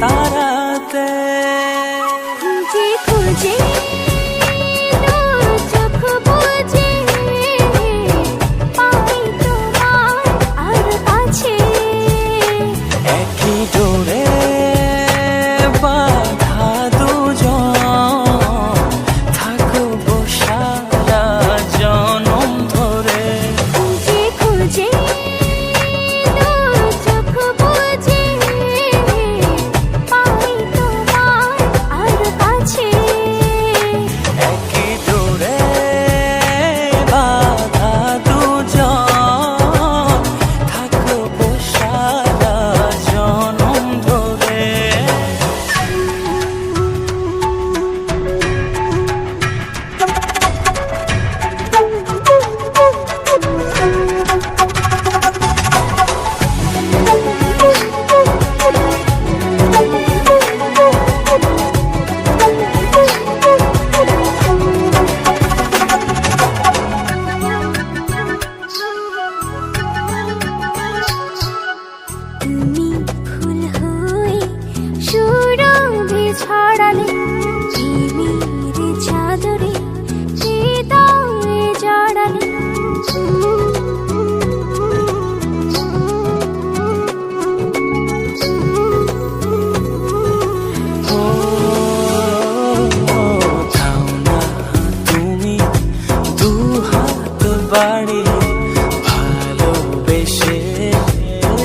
তারাতে।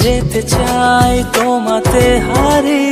যেতে চাই তোমাতে হারিয়ে